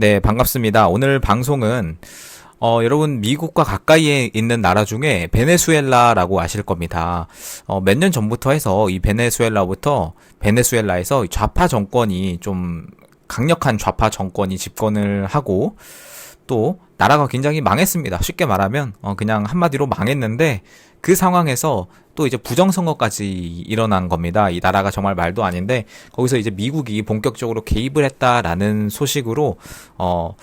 네, 반갑습니다. 오늘 방송은 어, 여러분 미국과 가까이에 있는 나라 중에 베네수엘라라고 아실 겁니다. 어, 몇 년 전부터 해서 이 베네수엘라부터 베네수엘라에서 좌파 정권이 좀 강력한 좌파 정권이 집권을 하고 또 나라가 굉장히 망했습니다. 쉽게 말하면 어, 그냥 한마디로 망했는데 그 상황에서 또 이제 부정선거까지 일어난 겁니다. 이 나라가 정말 말도 아닌데 거기서 이제 미국이 본격적으로 개입을 했다라는 소식으로 어.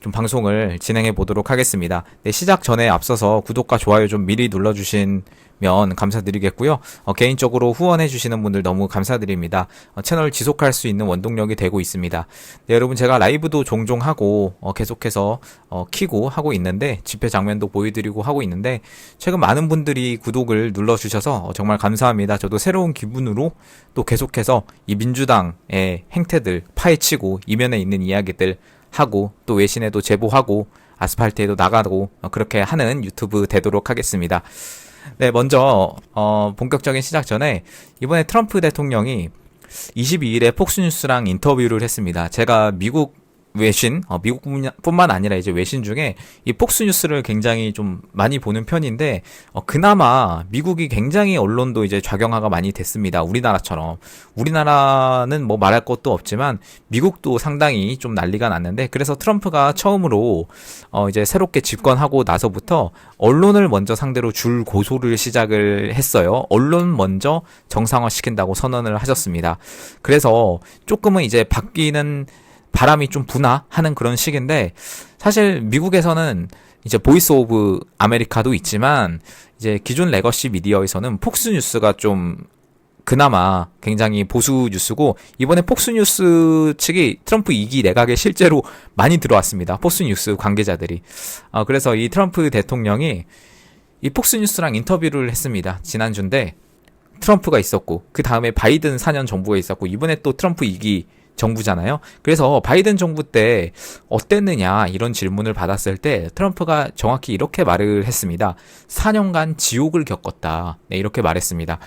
좀 방송을 진행해 보도록 하겠습니다. 네, 시작 전에 앞서서 구독과 좋아요 좀 미리 눌러주신 면 감사드리겠고요. 어, 개인적으로 후원해 주시는 분들 너무 감사드립니다. 어, 채널 지속할 수 있는 원동력이 되고 있습니다. 네, 여러분 제가 라이브도 종종 하고 어, 계속해서 어, 키고 하고 있는데 집회 장면도 보여드리고 하고 있는데 최근 많은 분들이 구독을 눌러주셔서 어, 정말 감사합니다. 저도 새로운 기분으로 또 계속해서 이 민주당의 행태들 파헤치고 이면에 있는 이야기들 하고 또 외신에도 제보하고 아스팔트에도 나가고 어, 그렇게 하는 유튜브 되도록 하겠습니다. 네, 먼저 어, 본격적인 시작 전에 이번에 트럼프 대통령이 22일에 폭스뉴스랑 인터뷰를 했습니다. 제가 미국 외신, 어, 미국뿐만 아니라 이제 외신 중에 이 폭스뉴스를 굉장히 좀 많이 보는 편인데, 어, 그나마 미국이 굉장히 언론도 이제 좌경화가 많이 됐습니다. 우리나라처럼. 우리나라는 뭐 말할 것도 없지만, 미국도 상당히 좀 난리가 났는데, 그래서 트럼프가 처음으로, 어, 이제 새롭게 집권하고 나서부터 언론을 먼저 상대로 줄 고소를 시작을 했어요. 언론 먼저 정상화 시킨다고 선언을 하셨습니다. 그래서 조금은 이제 바뀌는 바람이 좀 부나 하는 그런 시기인데 사실 미국에서는 이제 보이스 오브 아메리카도 있지만 이제 기존 레거시 미디어에서는 폭스 뉴스가 좀 그나마 굉장히 보수 뉴스고 이번에 폭스 뉴스 측이 트럼프 2기 내각에 실제로 많이 들어왔습니다. 폭스 뉴스 관계자들이. 어, 그래서 이 트럼프 대통령이 이 폭스 뉴스랑 인터뷰를 했습니다. 지난주인데 트럼프가 있었고 그 다음에 바이든 4년 정부가 있었고 이번에 또 트럼프 2기 정부잖아요. 그래서 바이든 정부 때 어땠느냐 이런 질문을 받았을 때 트럼프가 정확히 이렇게 말을 했습니다. 4년간 지옥을 겪었다. 네, 이렇게 말했습니다.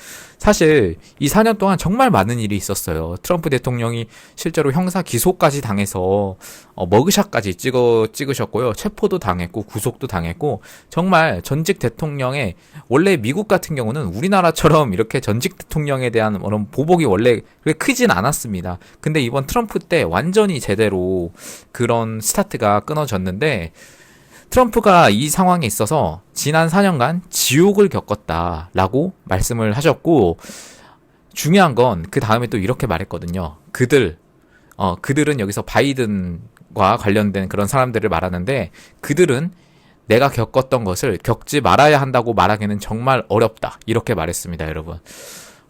사실 이 4년 동안 정말 많은 일이 있었어요. 트럼프 대통령이 실제로 형사 기소까지 당해서 어, 머그샷까지 찍어 찍으셨고요. 체포도 당했고 구속도 당했고 정말 전직 대통령의 원래 미국 같은 경우는 우리나라처럼 이렇게 전직 대통령에 대한 그런 보복이 원래 크진 않았습니다. 근데 이번 트럼프 때 완전히 제대로 그런 스타트가 끊어졌는데 트럼프가 이 상황에 있어서 지난 4년간 지옥을 겪었다라고 말씀을 하셨고 중요한 건 그 다음에 또 이렇게 말했거든요. 그들 어 그들은 여기서 바이든과 관련된 그런 사람들을 말하는데 그들은 내가 겪었던 것을 겪지 말아야 한다고 말하기는 정말 어렵다. 이렇게 말했습니다, 여러분.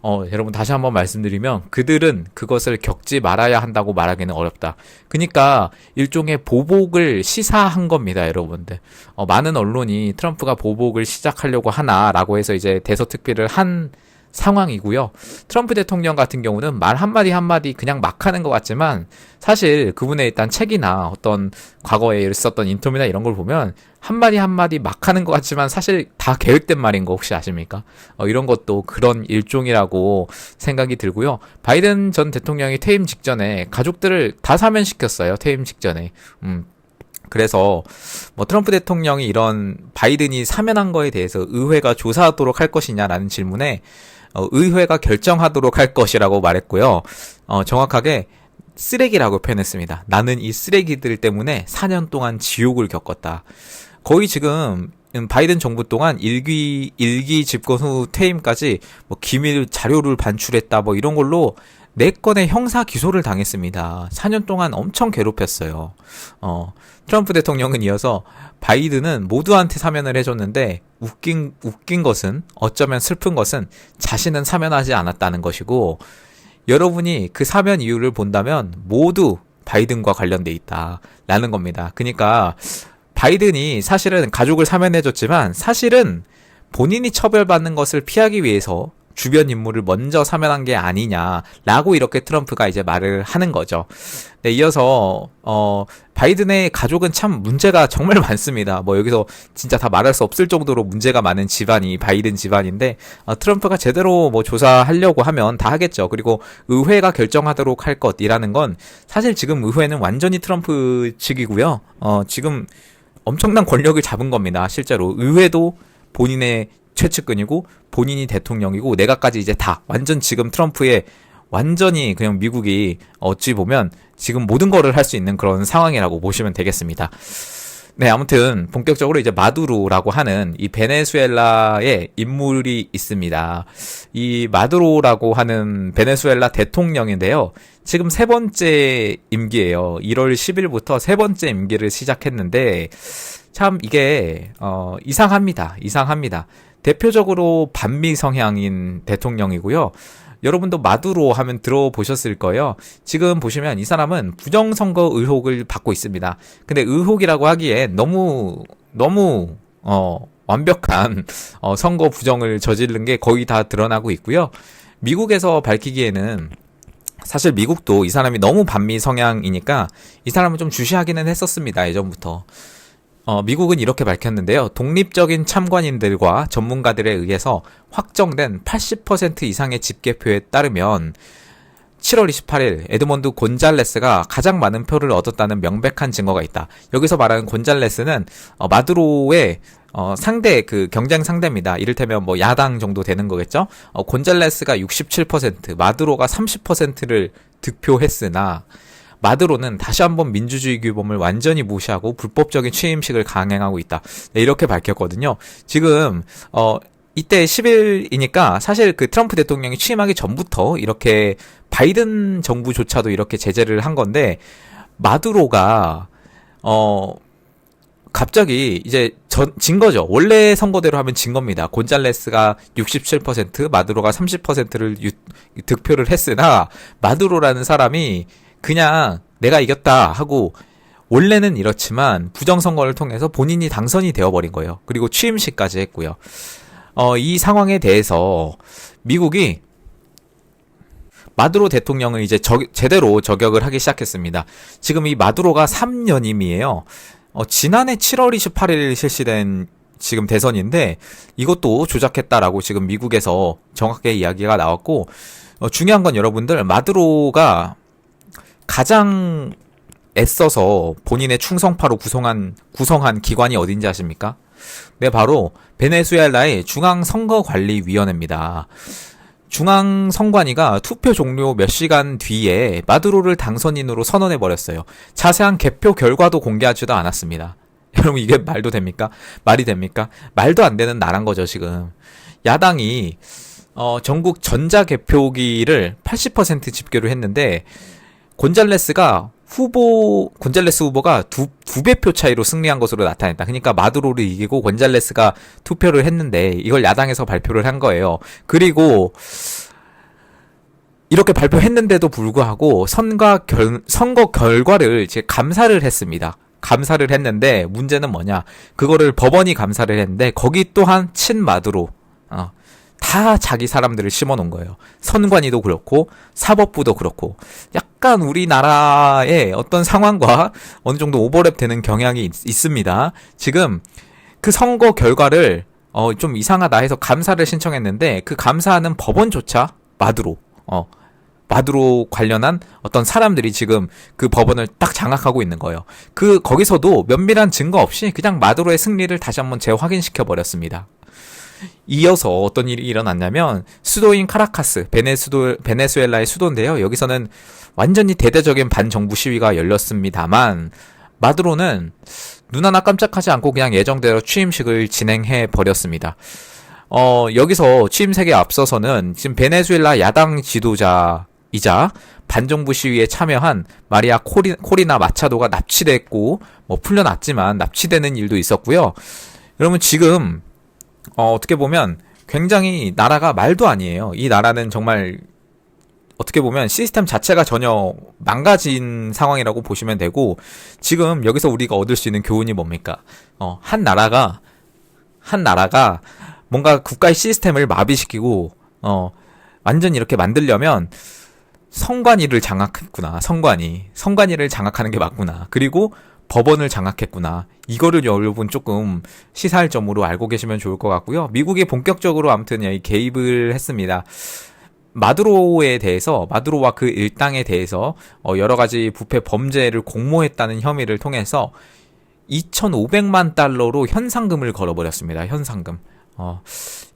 어, 여러분 다시 한번 말씀드리면 그들은 그것을 겪지 말아야 한다고 말하기는 어렵다. 그러니까 일종의 보복을 시사한 겁니다, 여러분들. 어, 많은 언론이 트럼프가 보복을 시작하려고 하나라고 해서 이제 대서특필을 한 상황이고요. 트럼프 대통령 같은 경우는 말 한마디 한마디 그냥 막 하는 것 같지만 사실 그분의 일단 책이나 어떤 과거에 썼던 인터뷰나 이런 걸 보면 한마디 한마디 막 하는 것 같지만 사실 다 계획된 말인 거 혹시 아십니까? 어, 이런 것도 그런 일종이라고 생각이 들고요. 바이든 전 대통령이 퇴임 직전에 가족들을 다 사면시켰어요. 퇴임 직전에. 음, 그래서 뭐 트럼프 대통령이 이런 바이든이 사면한 거에 대해서 의회가 조사하도록 할 것이냐라는 질문에 어, 의회가 결정하도록 할 것이라고 말했고요. 어, 정확하게 쓰레기라고 표현했습니다. 나는 이 쓰레기들 때문에 4년 동안 지옥을 겪었다. 거의 지금 바이든 정부 동안 일기 일기 집권 후 퇴임까지 뭐 기밀 자료를 반출했다 뭐 이런 걸로 네 건의 형사 기소를 당했습니다. 4년 동안 엄청 괴롭혔어요. 어, 트럼프 대통령은 이어서 바이든은 모두한테 사면을 해줬는데 웃긴 웃긴 것은 어쩌면 슬픈 것은 자신은 사면하지 않았다는 것이고 여러분이 그 사면 이유를 본다면 모두 바이든과 관련돼 있다라는 겁니다. 그러니까 바이든이 사실은 가족을 사면해줬지만 사실은 본인이 처벌받는 것을 피하기 위해서 주변 인물을 먼저 사면한 게 아니냐라고 이렇게 트럼프가 이제 말을 하는 거죠. 네, 이어서 어 바이든의 가족은 참 문제가 정말 많습니다. 뭐 여기서 진짜 다 말할 수 없을 정도로 문제가 많은 집안이 바이든 집안인데 어, 트럼프가 제대로 뭐 조사하려고 하면 다 하겠죠. 그리고 의회가 결정하도록 할 것이라는 건 사실 지금 의회는 완전히 트럼프 측이고요. 어 지금 엄청난 권력을 잡은 겁니다. 실제로 의회도 본인의 최측근이고 본인이 대통령이고 내가까지 이제 다 완전 지금 트럼프의 완전히 그냥 미국이 어찌 보면 지금 모든 거를 할 수 있는 그런 상황이라고 보시면 되겠습니다. 네, 아무튼 본격적으로 이제 마두로라고 하는 이 베네수엘라의 인물이 있습니다. 이 마두로라고 하는 베네수엘라 대통령인데요. 지금 세 번째 임기예요. 1월 10일부터 세 번째 임기를 시작했는데 참 이게 어 이상합니다. 이상합니다. 대표적으로 반미 성향인 대통령이고요. 여러분도 마두로 하면 들어보셨을 거예요. 지금 보시면 이 사람은 부정선거 의혹을 받고 있습니다. 근데 의혹이라고 하기엔 너무, 너무, 어, 완벽한, 어, 선거 부정을 저지른 게 거의 다 드러나고 있고요. 미국에서 밝히기에는 사실 미국도 이 사람이 너무 반미 성향이니까 이 사람을 좀 주시하기는 했었습니다. 예전부터. 어, 미국은 이렇게 밝혔는데요. 독립적인 참관인들과 전문가들에 의해서 확정된 80% 이상의 집계표에 따르면 7월 28일 에드먼드 곤잘레스가 가장 많은 표를 얻었다는 명백한 증거가 있다. 여기서 말하는 곤잘레스는 어, 마두로의 어, 상대 그 경쟁 상대입니다. 이를테면 뭐 야당 정도 되는 거겠죠. 어, 곤잘레스가 67%, 마두로가 30%를 득표했으나 마드로는 다시 한번 민주주의 규범을 완전히 무시하고 불법적인 취임식을 강행하고 있다. 네, 이렇게 밝혔거든요. 지금 어 이때 10일이니까 사실 그 트럼프 대통령이 취임하기 전부터 이렇게 바이든 정부조차도 이렇게 제재를 한 건데 마두로가 어 갑자기 이제 전, 진 거죠. 원래 선거대로 하면 진 겁니다. 곤잘레스가 67%, 마두로가 30%를 유, 득표를 했으나 마두로라는 사람이 그냥 내가 이겼다 하고 원래는 이렇지만 부정선거를 통해서 본인이 당선이 되어버린 거예요. 그리고 취임식까지 했고요. 어, 이 상황에 대해서 미국이 마두로 대통령을 이제 저, 제대로 저격을 하기 시작했습니다. 지금 이 마두로가 3년임이에요. 어, 지난해 7월 28일 실시된 지금 대선인데 이것도 조작했다라고 지금 미국에서 정확하게 이야기가 나왔고 어, 중요한 건 여러분들 마두로가 가장 애써서 본인의 충성파로 구성한 구성한 기관이 어딘지 아십니까? 네, 바로 베네수엘라의 중앙선거관리위원회입니다. 중앙선관위가 투표 종료 몇 시간 뒤에 마두로를 당선인으로 선언해 버렸어요. 자세한 개표 결과도 공개하지도 않았습니다. 여러분 이게 말도 됩니까? 말이 됩니까? 말도 안 되는 나란 거죠 지금. 야당이 어, 전국 전자 개표기를 80% 집계로 했는데 곤잘레스가 후보 곤잘레스 후보가 두 두 배표 차이로 승리한 것으로 나타냈다. 그러니까 마두로를 이기고 곤잘레스가 투표를 했는데 이걸 야당에서 발표를 한 거예요. 그리고 이렇게 발표했는데도 불구하고 선거 결 선거 결과를 이제 감사를 했습니다. 감사를 했는데 문제는 뭐냐? 그거를 법원이 감사를 했는데 거기 또한 친마두로 어, 다 자기 사람들을 심어 놓은 거예요. 선관위도 그렇고 사법부도 그렇고 약간 우리나라의 어떤 상황과 어느 정도 오버랩 되는 경향이 있, 습니다 지금 그 선거 결과를 어, 좀 이상하다 해서 감사를 신청했는데 그 감사하는 법원조차 마두로 어, 마두로 관련한 어떤 사람들이 지금 그 법원을 딱 장악하고 있는 거예요. 그 거기서도 면밀한 증거 없이 그냥 마두로의 승리를 다시 한번 재확인시켜 버렸습니다. 이어서 어떤 일이 일어났냐면 수도인 카라카스 베네수도 베네수엘라의 수도인데요. 여기서는 완전히 대대적인 반정부 시위가 열렸습니다만 마두로는 눈 하나 깜짝하지 않고 그냥 예정대로 취임식을 진행해 버렸습니다. 어, 여기서 취임식에 앞서서는 지금 베네수엘라 야당 지도자이자 반정부 시위에 참여한 마리아 코리, 코리나 마차도가 납치됐고 뭐 풀려났지만 납치되는 일도 있었고요. 여러분 지금 어, 어떻게 보면 굉장히 나라가 말도 아니에요. 이 나라는 정말 어떻게 보면 시스템 자체가 전혀 망가진 상황이라고 보시면 되고 지금 여기서 우리가 얻을 수 있는 교훈이 뭡니까? 어, 한 나라가 한 나라가 뭔가 국가의 시스템을 마비시키고 어, 완전 이렇게 만들려면 성관이를 장악했구나. 성관이. 성관이를 장악하는 게 맞구나. 그리고 법원을 장악했구나. 이거를 여러분 조금 시사할 점으로 알고 계시면 좋을 것 같고요. 미국이 본격적으로 아무튼 개입을 했습니다. 마두로에 대해서 마두로와 그 일당에 대해서 어, 여러 가지 부패 범죄를 공모했다는 혐의를 통해서 2,500만 달러로 현상금을 걸어버렸습니다. 현상금. 어,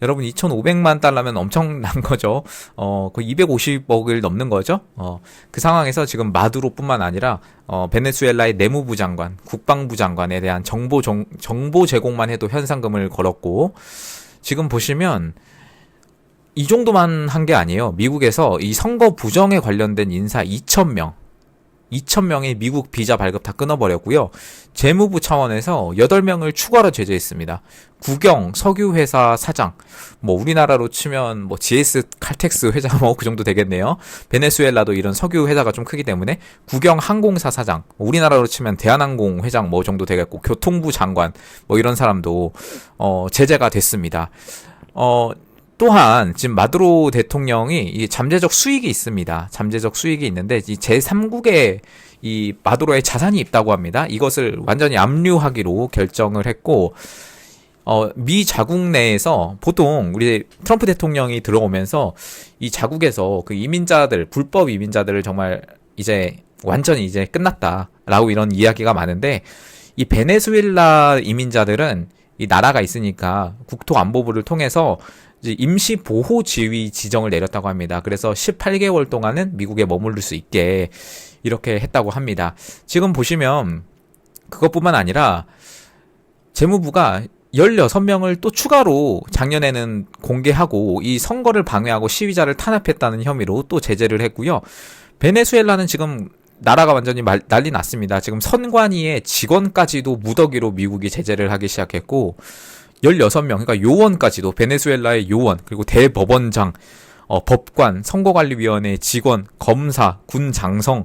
여러분 2,500만 달러면 엄청난 거죠. 어, 그 250억을 넘는 거죠. 어, 그 상황에서 지금 마두로뿐만 아니라 어, 베네수엘라의 내무부 장관, 국방부 장관에 대한 정보 정, 정보 제공만 해도 현상금을 걸었고 지금 보시면 이 정도만 한 게 아니에요. 미국에서 이 선거 부정에 관련된 인사 2,000명, 2,000명의 미국 비자 발급 다 끊어버렸고요. 재무부 차원에서 8명을 추가로 제재했습니다. 국영 석유회사 사장, 뭐 우리나라로 치면 뭐 GS 칼텍스 회장 뭐 그 정도 되겠네요. 베네수엘라도 이런 석유 회사가 좀 크기 때문에 국영 항공사 사장, 우리나라로 치면 대한항공 회장 뭐 정도 되겠고 교통부 장관 뭐 이런 사람도 어 제재가 됐습니다. 어 또한 지금 마두로 대통령이 이 잠재적 수익이 있습니다. 잠재적 수익이 있는데 이 제3국의 이 마두로의 자산이 있다고 합니다. 이것을 완전히 압류하기로 결정을 했고 어, 미 자국 내에서 보통 우리 트럼프 대통령이 들어오면서 이 자국에서 그 이민자들 불법 이민자들을 정말 이제 완전히 이제 끝났다라고 이런 이야기가 많은데 이 베네수엘라 이민자들은 이 나라가 있으니까 국토 안보부를 통해서 임시 보호 지위 지정을 내렸다고 합니다. 그래서 18개월 동안은 미국에 머무를 수 있게 이렇게 했다고 합니다. 지금 보시면 그것뿐만 아니라 재무부가 16명을 또 추가로 작년에는 공개하고 이 선거를 방해하고 시위자를 탄압했다는 혐의로 또 제재를 했고요. 베네수엘라는 지금 나라가 완전히 말, 난리 났습니다. 지금 선관위의 직원까지도 무더기로 미국이 제재를 하기 시작했고 16명, 그러니까 요원까지도 베네수엘라의 요원, 그리고 대법원장, 어, 법관, 선거관리위원회 직원, 검사, 군 장성,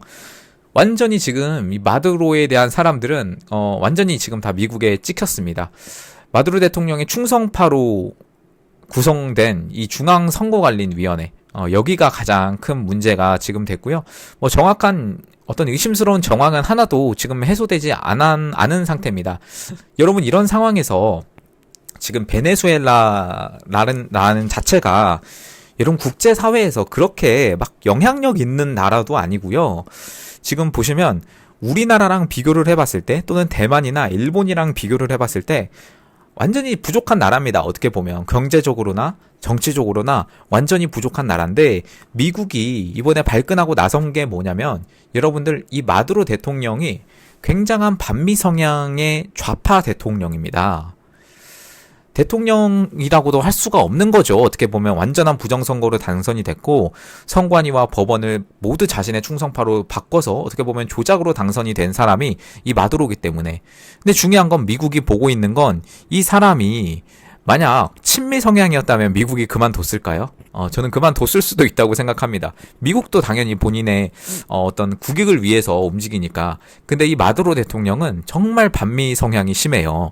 완전히 지금 이 마두로에 대한 사람들은 어, 완전히 지금 다 미국에 찍혔습니다. 마두로 대통령의 충성파로 구성된 이 중앙 선거관리위원회 어, 여기가 가장 큰 문제가 지금 됐고요. 뭐 정확한 어떤 의심스러운 정황은 하나도 지금 해소되지 않은, 않은 상태입니다. 여러분 이런 상황에서 지금 베네수엘라라는 라는 자체가 이런 국제 사회에서 그렇게 막 영향력 있는 나라도 아니고요. 지금 보시면 우리나라랑 비교를 해봤을 때 또는 대만이나 일본이랑 비교를 해봤을 때 완전히 부족한 나라입니다. 어떻게 보면 경제적으로나 정치적으로나 완전히 부족한 나라인데 미국이 이번에 발끈하고 나선 게 뭐냐면 여러분들 이 마두로 대통령이 굉장한 반미 성향의 좌파 대통령입니다. 대통령이라고도 할 수가 없는 거죠. 어떻게 보면 완전한 부정선거로 당선이 됐고 선관위와 법원을 모두 자신의 충성파로 바꿔서 어떻게 보면 조작으로 당선이 된 사람이 이 마두로기 때문에. 근데 중요한 건 미국이 보고 있는 건 이 사람이 만약 친미 성향이었다면 미국이 그만뒀을까요? 어, 저는 그만뒀을 수도 있다고 생각합니다. 미국도 당연히 본인의 어, 어떤 국익을 위해서 움직이니까. 근데 이 마두로 대통령은 정말 반미 성향이 심해요.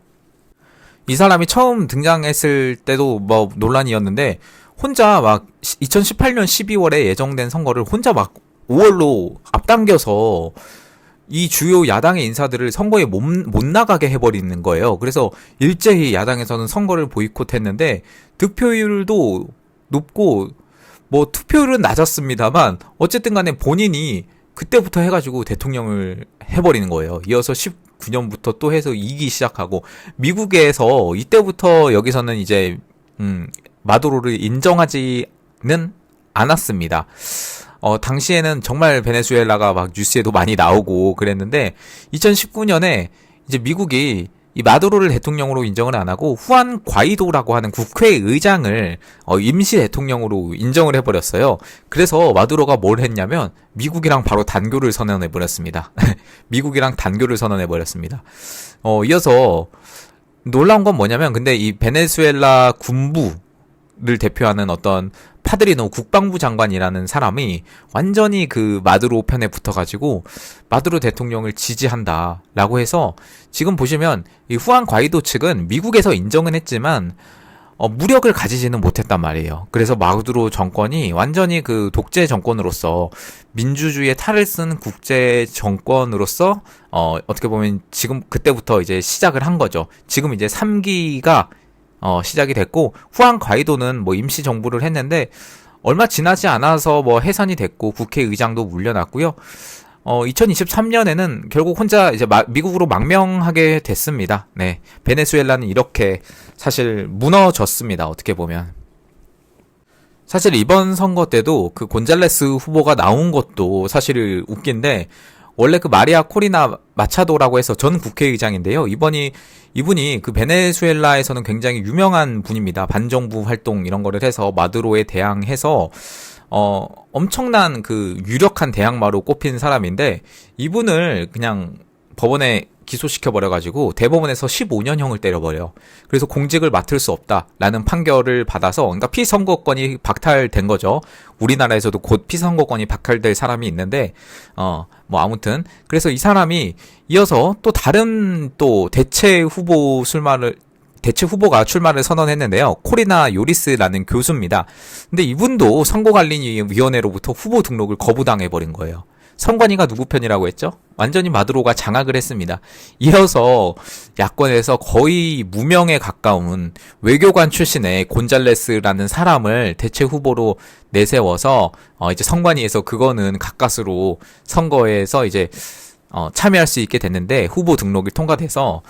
이 사람이 처음 등장했을 때도 뭐 논란이었는데 혼자 막 2018년 12월에 예정된 선거를 혼자 막 5월로 앞당겨서 이 주요 야당의 인사들을 선거에 못, 못 나가게 해버리는 거예요. 그래서 일제히 야당에서는 선거를 보이콧했는데 득표율도 높고 뭐 투표율은 낮았습니다만 어쨌든 간에 본인이 그때부터 해가지고 대통령을 해버리는 거예요. 이어서 9년부터 또 해서 이기 시작하고 미국에서 이때부터 여기서는 이제 음 마두로를 인정하지는 않았습니다. 어 당시에는 정말 베네수엘라가 막 뉴스에도 많이 나오고 그랬는데 2019년에 이제 미국이 이 마두로를 대통령으로 인정을 안 하고 후안 과이도라고 하는 국회의장을 어, 임시 대통령으로 인정을 해버렸어요. 그래서 마두로가 뭘 했냐면 미국이랑 바로 단교를 선언해 버렸습니다. 미국이랑 단교를 선언해 버렸습니다. 어, 이어서 놀라운 건 뭐냐면 근데 이 베네수엘라 군부 를 대표하는 어떤 파드리노 국방부 장관이라는 사람이 완전히 그 마두로 편에 붙어가지고 마두로 대통령을 지지한다라고 해서 지금 보시면 이 후안 과이도 측은 미국에서 인정은 했지만 어, 무력을 가지지는 못했단 말이에요. 그래서 마두로 정권이 완전히 그 독재 정권으로서 민주주의의 탈을 쓴 국제 정권으로서 어, 어떻게 보면 지금 그때부터 이제 시작을 한 거죠. 지금 이제 3기가 어, 시작이 됐고 후한 과이도는 뭐 임시 정부를 했는데 얼마 지나지 않아서 뭐 해산이 됐고 국회의장도 물려났고요. 어, 2023년에는 결국 혼자 이제 마, 미국으로 망명하게 됐습니다. 네. 베네수엘라는 이렇게 사실 무너졌습니다. 어떻게 보면. 사실 이번 선거 때도 그 곤잘레스 후보가 나온 것도 사실 웃긴데 원래 그 마리아 코리나 마차도라고 해서 전 국회의장인데요. 이번이 이분이 그 베네수엘라에서는 굉장히 유명한 분입니다. 반정부 활동 이런 거를 해서 마두로에 대항해서 어 엄청난 그 유력한 대항마로 꼽힌 사람인데 이분을 그냥 법원에 기소시켜 버려 가지고 대법원에서 15년형을 때려 버려. 그래서 공직을 맡을 수 없다라는 판결을 받아서 그러니까 피선거권이 박탈된 거죠. 우리나라에서도 곧 피선거권이 박탈될 사람이 있는데 어 뭐 아무튼 그래서 이 사람이 이어서 또 다른 또 대체 후보 출마를 대체 후보가 출마를 선언했는데요. 코리나 요리스라는 교수입니다. 근데 이분도 선거관리위원회로부터 후보 등록을 거부당해버린 거예요. 선관위가 누구 편이라고 했죠? 완전히 마두로가 장악을 했습니다. 이어서 야권에서 거의 무명에 가까운 외교관 출신의 곤잘레스라는 사람을 대체 후보로 내세워서 어 이제 선관위에서 그거는 가까스로 선거에서 이제 어 참여할 수 있게 됐는데 후보 등록이 통과돼서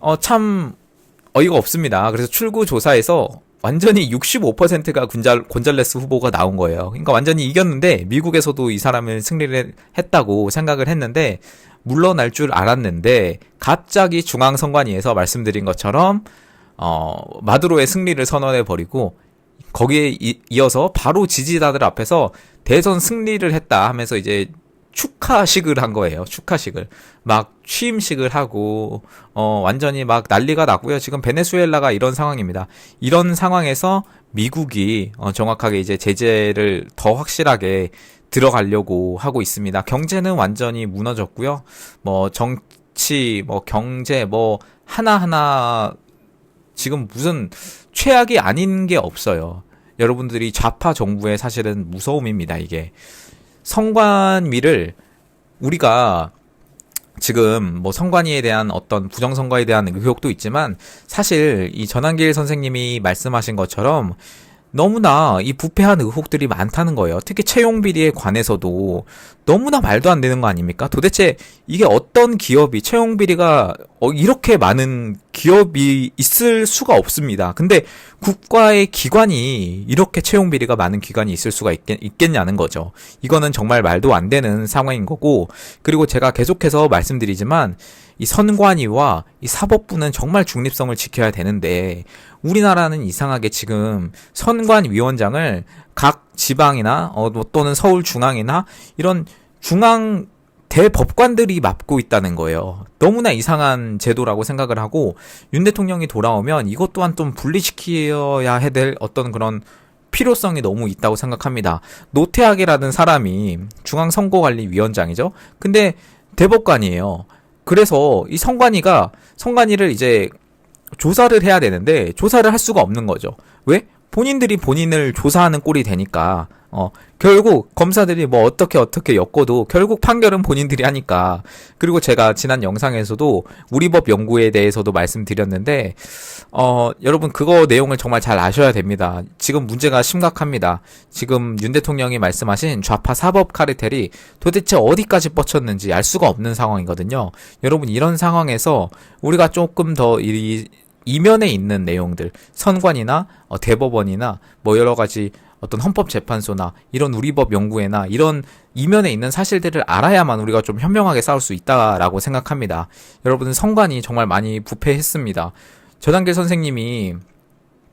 어 참 어이가 없습니다. 그래서 출구 조사에서 완전히 65%가 곤잘, 곤잘레스 후보가 나온 거예요. 그러니까 완전히 이겼는데 미국에서도 이 사람을 승리를 했다고 생각을 했는데 물러날 줄 알았는데 갑자기 중앙선관위에서 말씀드린 것처럼 어, 마두로의 승리를 선언해 버리고 거기에 이, 이어서 바로 지지자들 앞에서 대선 승리를 했다 하면서 이제 축하식을 한 거예요. 축하식을. 막 취임식을 하고 어 완전히 막 난리가 났고요. 지금 베네수엘라가 이런 상황입니다. 이런 상황에서 미국이 어 정확하게 이제 제재를 더 확실하게 들어가려고 하고 있습니다. 경제는 완전히 무너졌고요. 뭐 정치, 뭐 경제, 뭐 하나하나 지금 무슨 최악이 아닌 게 없어요. 여러분들이 좌파 정부의 사실은 무서움입니다, 이게. 성관위를 우리가 지금 뭐 성관위에 대한 어떤 부정선거에 대한 의혹도 있지만 사실 이 전한길 선생님이 말씀하신 것처럼 너무나 이 부패한 의혹들이 많다는 거예요. 특히 채용 비리에 관해서도 너무나 말도 안 되는 거 아닙니까? 도대체 이게 어떤 기업이 채용 비리가 어, 이렇게 많은 기업이 있을 수가 없습니다. 근데 국가의 기관이 이렇게 채용 비리가 많은 기관이 있을 수가 있겠, 있겠냐는 거죠. 이거는 정말 말도 안 되는 상황인 거고 그리고 제가 계속해서 말씀드리지만 이 선관위와 이 사법부는 정말 중립성을 지켜야 되는데 우리나라는 이상하게 지금 선관위원장을 각 지방이나 어, 뭐 또는 서울 중앙이나 이런 중앙 대법관들이 맡고 있다는 거예요. 너무나 이상한 제도라고 생각을 하고 윤 대통령이 돌아오면 이것 또한 좀 분리시켜야 될 어떤 그런 필요성이 너무 있다고 생각합니다. 노태학이라는 사람이 중앙선거관리위원장이죠. 근데 대법관이에요. 그래서 이 성관이가 성관이를 이제 조사를 해야 되는데 조사를 할 수가 없는 거죠. 왜? 본인들이 본인을 조사하는 꼴이 되니까 어 결국 검사들이 뭐 어떻게 어떻게 엮어도 결국 판결은 본인들이 하니까 그리고 제가 지난 영상에서도 우리 법 연구에 대해서도 말씀드렸는데 어 여러분 그거 내용을 정말 잘 아셔야 됩니다. 지금 문제가 심각합니다. 지금 윤 대통령이 말씀하신 좌파 사법 카르텔이 도대체 어디까지 뻗쳤는지 알 수가 없는 상황이거든요. 여러분 이런 상황에서 우리가 조금 더이 이면에 있는 내용들, 선관이나 어, 대법원이나 뭐 여러 가지 어떤 헌법재판소나 이런 우리법 연구회나 이런 이면에 있는 사실들을 알아야만 우리가 좀 현명하게 싸울 수 있다라고 생각합니다. 여러분 선관이 정말 많이 부패했습니다. 저단계 선생님이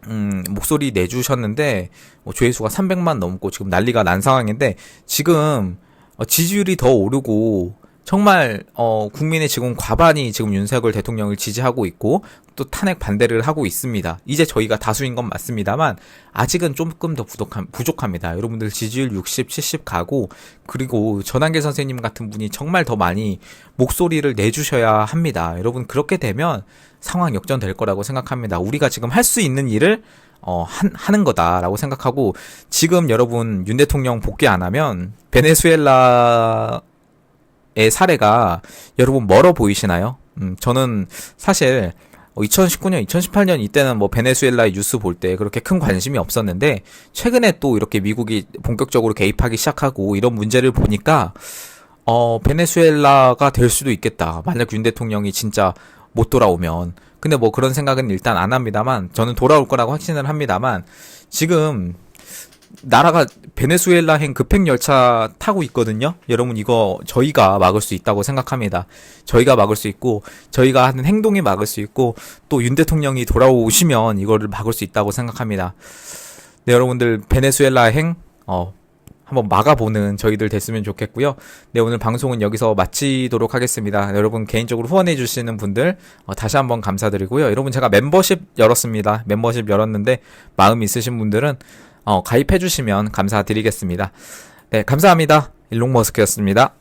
음, 목소리 내주셨는데 뭐 조회수가 300만 넘고 지금 난리가 난 상황인데 지금 어, 지지율이 더 오르고 정말 어 국민의 지금 과반이 지금 윤석열 대통령을 지지하고 있고 또 탄핵 반대를 하고 있습니다. 이제 저희가 다수인 건 맞습니다만 아직은 조금 더 부족함, 부족합니다. 여러분들 지지율 60, 70 가고 그리고 전한계 선생님 같은 분이 정말 더 많이 목소리를 내주셔야 합니다. 여러분 그렇게 되면 상황 역전될 거라고 생각합니다. 우리가 지금 할 수 있는 일을 어, 한, 하는 거다라고 생각하고 지금 여러분 윤 대통령 복귀 안 하면 베네수엘라의 사례가 여러분 멀어 보이시나요? 음, 저는 사실 2019년, 2018년 이때는 뭐 베네수엘라의 뉴스 볼 때 그렇게 큰 관심이 없었는데 최근에 또 이렇게 미국이 본격적으로 개입하기 시작하고 이런 문제를 보니까 어, 베네수엘라가 될 수도 있겠다. 만약 윤 대통령이 진짜 못 돌아오면. 근데 뭐 그런 생각은 일단 안 합니다만, 저는 돌아올 거라고 확신을 합니다만, 지금 나라가 베네수엘라행 급행 열차 타고 있거든요. 여러분 이거 저희가 막을 수 있다고 생각합니다. 저희가 막을 수 있고 저희가 하는 행동이 막을 수 있고 또 윤 대통령이 돌아오시면 이거를 막을 수 있다고 생각합니다. 네, 여러분들 베네수엘라행 어 한번 막아보는 저희들 됐으면 좋겠고요. 네, 오늘 방송은 여기서 마치도록 하겠습니다. 여러분 개인적으로 후원해 주시는 분들 어, 다시 한번 감사드리고요. 여러분 제가 멤버십 열었습니다. 멤버십 열었는데 마음 있으신 분들은 어, 가입해 주시면 감사드리겠습니다. 네, 감사합니다. 일롱 머스크였습니다.